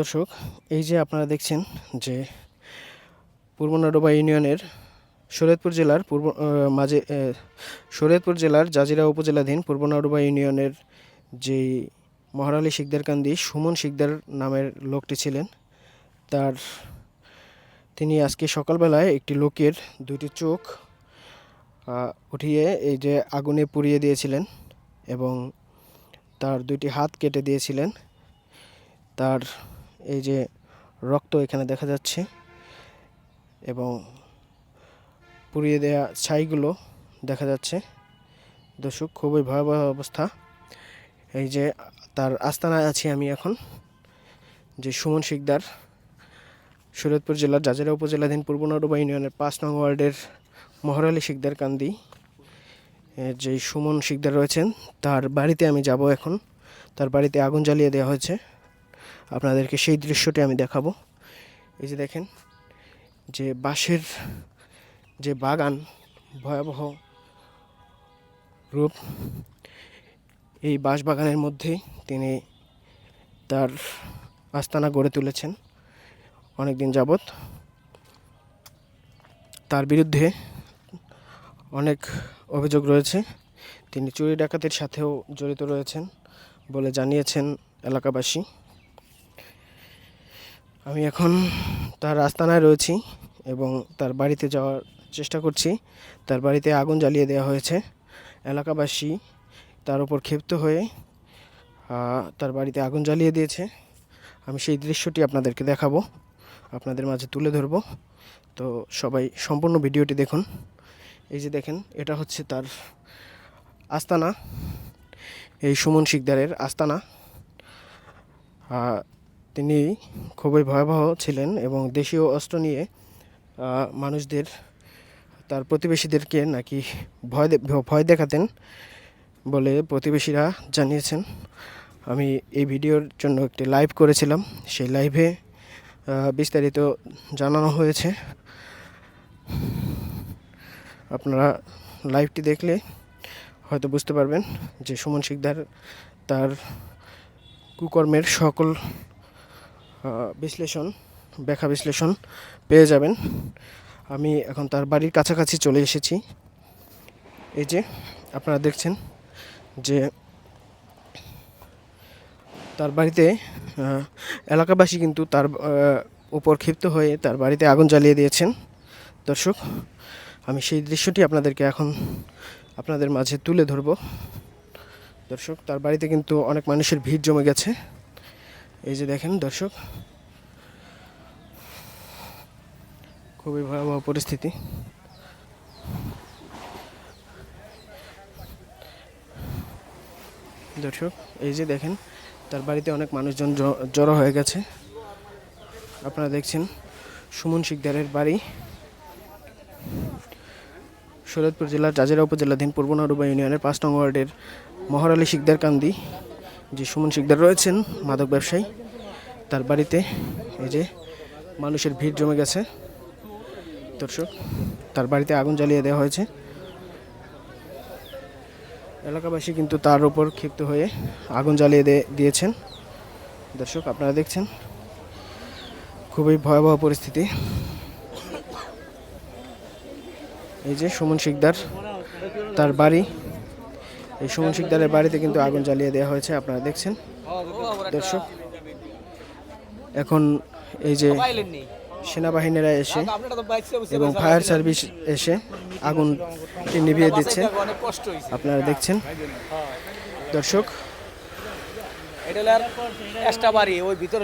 দর্শক, এই যে আপনারা দেখছেন যে পূর্ব নডোবা ইউনিয়নের শরীয়তপুর জেলার পূর্ব মাঝে শরীয়তপুর জেলার জাজিরা উপজেলাধীন পূর্ব নডোবা ইউনিয়নের যেই মহারালী শিকদার কান্দি, সুমন শিকদার নামের লোকটি ছিলেন। তার, তিনি আজকে সকালবেলায় একটি লোকের দুটি চোখ উঠিয়ে এই যে আগুনে পুড়িয়ে দিয়েছিলেন এবং তার দুটি হাত কেটে দিয়েছিলেন। তার এই যে রক্ত এখানে দেখা যাচ্ছে এবং পুড়িয়ে দেওয়া ছাইগুলো দেখা যাচ্ছে। দর্শক, খুবই ভয়াবহ অবস্থা। এই যে তার আস্তানায় আছি আমি এখন, যে সুমন শিকদার শরীয়তপুর জেলার জাজিরা উপজেলাধীন পূর্ব নডোবা ইউনিয়নের পাঁচ নং ওয়ার্ডের মহরালি শিকদার কান্দি। যে সুমন শিকদার রয়েছেন, তার বাড়িতে আমি যাব এখন। তার বাড়িতে আগুন জ্বালিয়ে দেওয়া হয়েছে। আপনাদেরকে সেই দৃশ্যটি আমি দেখাবো। এই যে দেখেন, যে বাঁশের যে বাগান, ভয়াবহ রূপ, এই বাঁশ বাগানের মধ্যে তিনি তার আস্তানা গড়ে তুলেছেন অনেক দিন যাবৎ। তার বিরুদ্ধে অনেক অভিযোগ রয়েছে। তিনি চুরি ডাকাতির সাথেও জড়িত রয়েছেন বলে জানিয়েছেন এলাকাবাসী। আমি এখন তার আস্তানায় রয়েছি এবং তার বাড়িতে যাওয়ার চেষ্টা করছি। তার বাড়িতে আগুন জ্বালিয়ে দেওয়া হয়েছে। এলাকাবাসী তার উপর ক্ষিপ্ত হয়ে তার বাড়িতে আগুন জ্বালিয়ে দিয়েছে। আমি সেই দৃশ্যটি আপনাদেরকে দেখাবো। আপনাদের মাঝে তুলে ধরবো। তো সবাই সম্পূর্ণ ভিডিওটি দেখুন। এই যে দেখেন, এটা হচ্ছে তার আস্তানা। এই সুমন শিকদারের আস্তানা। তিনি খুবই ভয়াবহ ছিলেন এবং দেশীয় অস্ত্র নিয়ে মানুষদের, তার প্রতিবেশীদেরকে নাকি ভয় ভয় দেখাতেন বলে প্রতিবেশীরা জানিয়েছেন। আমি এই ভিডিওর জন্য একটি লাইভ করেছিলাম। সেই লাইভে বিস্তারিত জানানো হয়েছে। আপনারা লাইভটি দেখলে হয়তো বুঝতে পারবেন যে সুমন শিকদার তার কুকর্মের সকল বিশ্লেষণ, ব্যাখ্যা বিশ্লেষণ পেয়ে যাবেন। আমি এখন তার বাড়ির কাছাকাছি চলে এসেছি। এই যে আপনারা দেখছেন যে তার বাড়িতে এলাকাবাসী কিন্তু তার উপর ক্ষিপ্ত হয়ে তার বাড়িতে আগুন জ্বালিয়ে দিয়েছেন। দর্শক, আমি সেই দৃশ্যটি আপনাদেরকে এখন আপনাদের মাঝে তুলে ধরব। দর্শক, তার বাড়িতে কিন্তু অনেক মানুষের ভিড় জমে গেছে। এই যে দেখেন দর্শক, খুবই ভয়াবহ পরিস্থিতি। দর্শক, এই যে দেখেন, তার বাড়িতে অনেক মানুষজন জড়ো হয়ে গেছে। আপনারা দেখছেন সুমন শিকদারের বাড়ি শরীয়তপুর জেলার জাজিরা উপজেলাধীন পূর্ব নরুবা ইউনিয়নের পাঁচ নং ওয়ার্ডের মহরালী শিকদার কান্দি। যে সুমন শিকদার রয়েছেন, মাদক ব্যবসায়ী, তার বাড়িতে এই যে মানুষের ভিড় জমে গেছে। দর্শক, তার বাড়িতে আগুন জ্বালিয়ে দেওয়া হয়েছে। এলাকাবাসী কিন্তু তার উপর ক্ষিপ্ত হয়ে আগুন জ্বালিয়ে দিয়েছেন। দর্শক, আপনারা দেখছেন, খুবই ভয়াবহ পরিস্থিতি। এই যে সুমন শিকদার, তার বাড়ি এই সুমন শিকদারের বাড়িতে কিন্তু আগুন জ্বালিয়ে দেওয়া হয়েছে, আপনারা দেখছেন। দর্শক, এখন এই যে সেনাবাহিনীরা এসে এবং ফায়ার সার্ভিস এসে আগুনটি নিভিয়ে দিচ্ছে। আপনারা দেখছেন। দর্শক, এটা বাড়ি, ওই ভিতরে